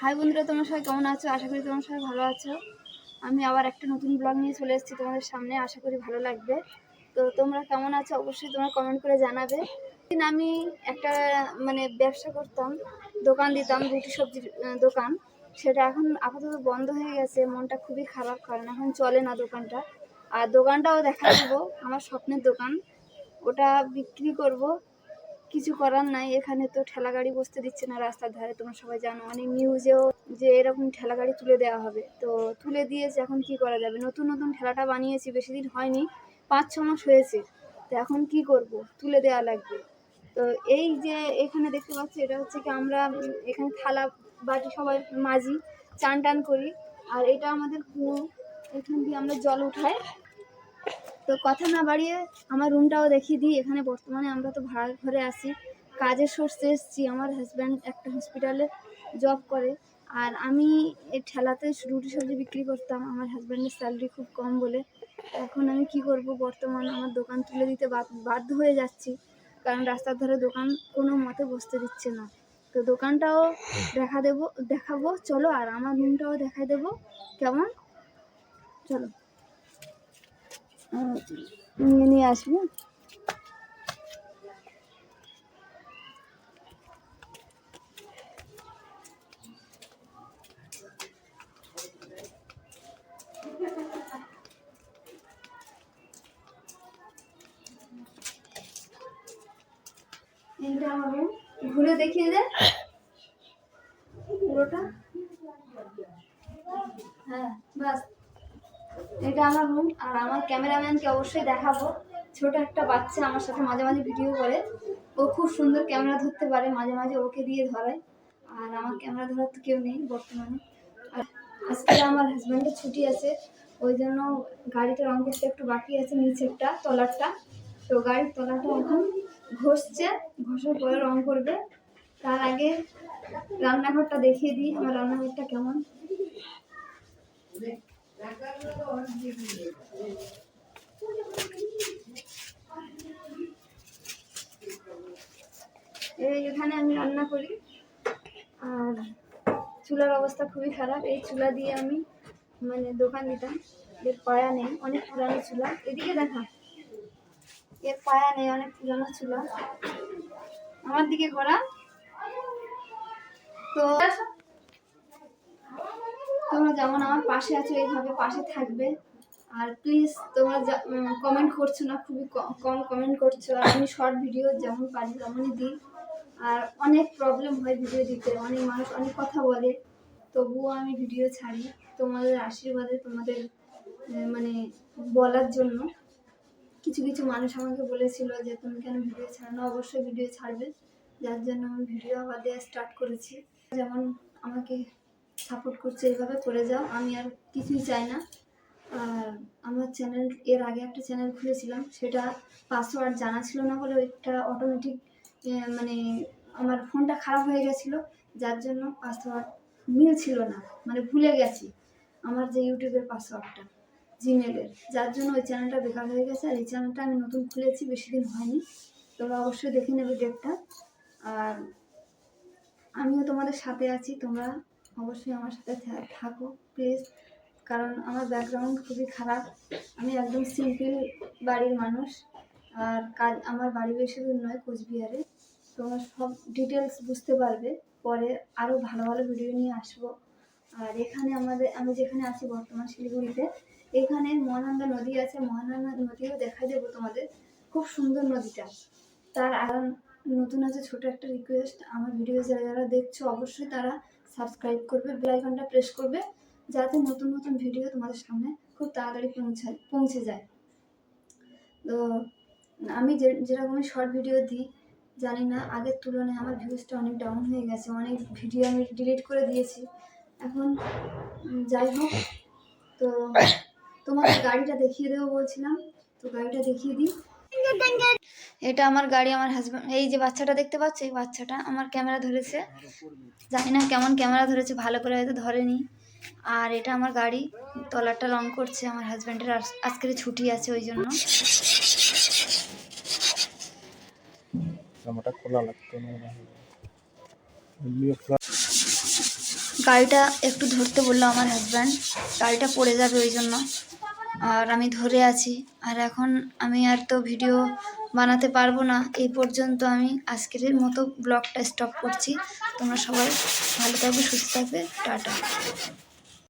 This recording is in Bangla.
হাই বন্ধুরা, তোমরা সবাই কেমন আছো? আশা করি তোমরা সবাই ভালো আছো। আমি আবার একটা নতুন ব্লগ নিয়ে চলে এসেছি তোমাদের সামনে, আশা করি ভালো লাগবে। তো তোমরা কেমন আছো? অবশ্যই তোমরা কমেন্ট করে জানাবে। আমি একটা মানে ব্যবসা করতাম, দোকান দিতাম, রুটি সবজির দোকান। সেটা এখন আপাতত বন্ধ হয়ে গেছে, মনটা খুবই খারাপ, কারণ এখন চলে না দোকানটা। আর দোকানটাও দেখা দেবো আমার স্বপ্নের দোকান। ওটা বিক্রি করব। কিছু করার নাই, এখানে তো ঠেলা গাড়ি বসতে দিচ্ছে না রাস্তার ধারে, তোমরা সবাই জানো। অনেক নিউজেও যে এরকম ঠেলা গাড়ি তুলে দেওয়া হবে। তো তুলে দিয়েছে এখন কি করা যাবে? নতুন নতুন ঠেলাটা বানিয়েছি, বেশি দিন হয়নি, পাঁচ, ছ মাস হয়েছে। তো এখন কি করব? তুলে দেওয়া লাগবে। তো এই যে এখানে দেখতে পাচ্ছি, এটা হচ্ছে কি আমরা এখানে থালা বাটি সবাই মাজি চান টান করি। আর এটা আমাদের কুয়ো, এখান দিয়ে আমরা জল উঠাই। তো কথা না বাড়িয়ে আমার রুমটাও দেখিয়ে দিই। এখানে বর্তমানে আমরা তো ভাড়া ঘরে আছি। কাজের সোর্সে এসেছি। আমার হাজব্যান্ড একটা হসপিটালে জব করে। আর আমি এই ঠেলাতে রুটি সবজি বিক্রি করতাম। আমার হাজব্যান্ডের স্যালারি খুব কম বলে। এখন আমি কি করব? বর্তমান আমার দোকান তুলে দিতে বাধ্য হয়ে যাচ্ছি। কারণ রাস্তার ধারে দোকান কোনো মতে বসতে দিচ্ছে না। তো দোকানটাও দেখা দেবো, দেখাবো। চলো, আর আমার রুমটাও দেখাই দেবো। কেমন? চলো। নিয়ে আসব। এইটা ঘুরে দেখিয়ে দে। পুরোটা। হ্যাঁ বাস। এটা আমার রুম আর আমার ক্যামেরাম্যানকে অবশ্যই দেখাবো। ছোট একটা বাচ্চা আমার সাথে মাঝে মাঝে ভিডিও করে। ও খুব সুন্দর ক্যামেরা ধরতে পারে, মাঝে মাঝে ওকে দিয়ে ধরায়। আর আমার ক্যামেরা ধরার তো কেউ নেই বর্তমানে। আর আজকে আমার হাজব্যান্ডের ছুটি আছে, ওই জন্য গাড়িটা রং করতে একটু বাকি আছে নিচেরটা, তলারটা। তো গাড়ির তলাটা এখন ঘষছে, ঘষার পরে রং করবে। তার আগে রান্নাঘরটা দেখিয়ে দিই, আমার রান্নাঘরটা কেমন। এখানে আমি রান্না করি। আর চুলার অবস্থা খুবই খারাপ। এই চুলা দিয়ে আমি মানে দোকান দিতাম। এর পায়া নেই, অনেক পুরানো চুলা। এদিকে দেখা। এর পায়া নেই, অনেক পুরানো চুলা। আমার দিকে ঘোরা। তো তোমরা যেমন আমার পাশে আছো, এইভাবে পাশে থাকবে। আর প্লিজ তোমরা কমেন্ট করছ না, খুবই কম কমেন্ট করছ। আর আমি শর্ট ভিডিও যেমন পারি তেমনই দিই। আর অনেক প্রবলেম হয় ভিডিও দিতে। অনেক মানুষ অনেক কথা বলে, তবুও আমি ভিডিও ছাড়ি। তোমাদের আশীর্বাদে তোমাদের মানে বলার জন্য। কিছু কিছু মানুষ আমাকে বলেছিল যে, তুমি কেন ভিডিও ছাড়ো না? অবশ্যই ভিডিও ছাড়বে। যার জন্য আমি ভিডিও আবার দেওয়া স্টার্ট করেছি। যেমন আমাকে সাপোর্ট করছে এইভাবে করে যাও। আমি আর কিছুই চাই না। আর আমার চ্যানেল এর আগে একটা চ্যানেল খুলেছিলাম, সেটা পাসওয়ার্ড জানা ছিল না বলে ওইটা অটোমেটিক মানে আমার ফোনটা খারাপ হয়ে গেছিল, যার জন্য পাসওয়ার্ড মিলছিল না মানে ভুলে গেছি আমার যে ইউটিউবের পাসওয়ার্ডটা জিমেলের যার জন্য ওই চ্যানেলটা বেকার হয়ে গেছে, আর এই চ্যানেলটা আমি নতুন খুলেছি, বেশি দিন হয়নি। তোমরা অবশ্যই দেখে নেবে ডেটটা আর আমিও তোমাদের সাথে আছি, তোমরা অবশ্যই আমার সাথে থাকো প্লিজ কারণ আমার ব্যাকগ্রাউন্ড খুবই খারাপ। আমি একদম সিম্পল বাড়ির মানুষ। আর কাজ আমার বাড়ি বেশি দূর নয়, কোচবিহারে। তোমরা সব ডিটেলস বুঝতে পারবে। পরে আরও ভালো ভালো ভিডিও নিয়ে আসব। আর এখানে আমাদের আমি যেখানে আছি বর্তমান শিলিগুড়িতে, এখানে মহানন্দা নদী আছে। মহানন্দা নদীও দেখা দেবো তোমাদের। খুব সুন্দর নদীটা। তার আর নতুন আছে ছোট একটা রিকোয়েস্ট আমার ভিডিও যারা যারা দেখছ, অবশ্যই তারা সাবস্ক্রাইব করবে বেল আইকনটা প্রেস করবে, যাতে নতুন নতুন ভিডিও তোমাদের সামনে খুব তাড়াতাড়ি পৌঁছায়, পৌঁছে যায়। তো, আমি যে, যেরকম শর্ট ভিডিও দিই, জানি না, আগের তুলনায় আমার ভিউজটা অনেক ডাউন হয়ে গেছে, অনেক ভিডিও আমি ডিলিট করে দিয়েছি। এখন যাই হোক, তো, তোমাকে গাড়িটা দেখিয়ে দেবো বলছিলাম, তো গাড়িটা দেখিয়ে দিই। এটা আমার গাড়ি আমার হাজব্যান্ড এই যে বাচ্চাটা দেখতে পাচ্ছ? এই বাচ্চাটা আমার ক্যামেরা ধরেছে। জানি না কেমন ক্যামেরা ধরেছে ভালো করে হয়তো ধরেনি। আর এটা আমার গাড়ি তলারটা রং করছে আমার হাজব্যান্ডের আজকের ছুটি আছে ওই জন্য। গাড়িটা একটু ধরতে বলল আমার হাজব্যান্ড গাড়িটা পড়ে যাবে ওই জন্য। আর আমি ধরে আছি। আর এখন আমি আর তো ভিডিও বানাতে পারব না। এই পর্যন্ত আমি আজকের মতো ব্লগটা স্টপ করছি। তোমরা সবাই ভালো থাকবে, সুস্থ থাকবে। টাটা।